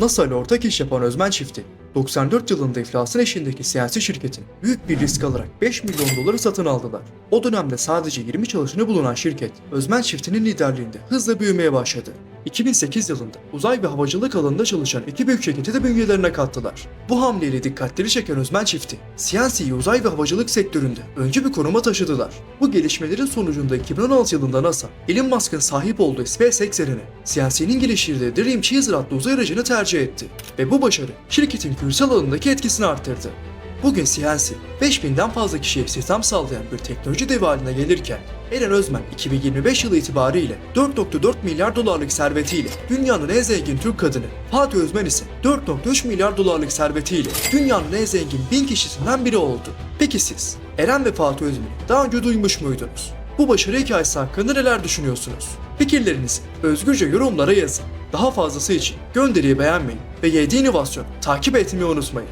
NASA ile ortak iş yapan Özmen çifti, 94 yılında iflasın eşiğindeki siyasi şirketin büyük bir risk alarak 5 milyon doları satın aldılar. O dönemde sadece 20 çalışanı bulunan şirket, Özmen çiftinin liderliğinde hızla büyümeye başladı. 2008 yılında uzay ve havacılık alanında çalışan iki büyük şirketi de bünyelerine kattılar. Bu hamleyle dikkatleri çeken Özmen çifti, CNC'yi uzay ve havacılık sektöründe öncü bir konuma taşıdılar. Bu gelişmelerin sonucunda 2016 yılında NASA, Elon Musk'ın sahip olduğu SpaceX yerine CNC'nin geliştirdiği Dream Chaser adlı uzay aracını tercih etti. Ve bu başarı şirketin küresel alanındaki etkisini arttırdı. Bugün CNC, 5000'den fazla kişiye istihdam sağlayan bir teknoloji devi haline gelirken, Eren Özmen 2025 yılı itibariyle 4.4 milyar dolarlık servetiyle dünyanın en zengin Türk kadını, Fatih Özmen ise 4.3 milyar dolarlık servetiyle dünyanın en zengin 1000 kişisinden biri oldu. Peki siz, Eren ve Fatih Özmen'i daha önce duymuş muydunuz? Bu başarı hikayesi hakkında neler düşünüyorsunuz? Fikirlerinizi özgürce yorumlara yazın. Daha fazlası için gönderiyi beğenmeyi ve 7 inovasyon takip etmeyi unutmayın.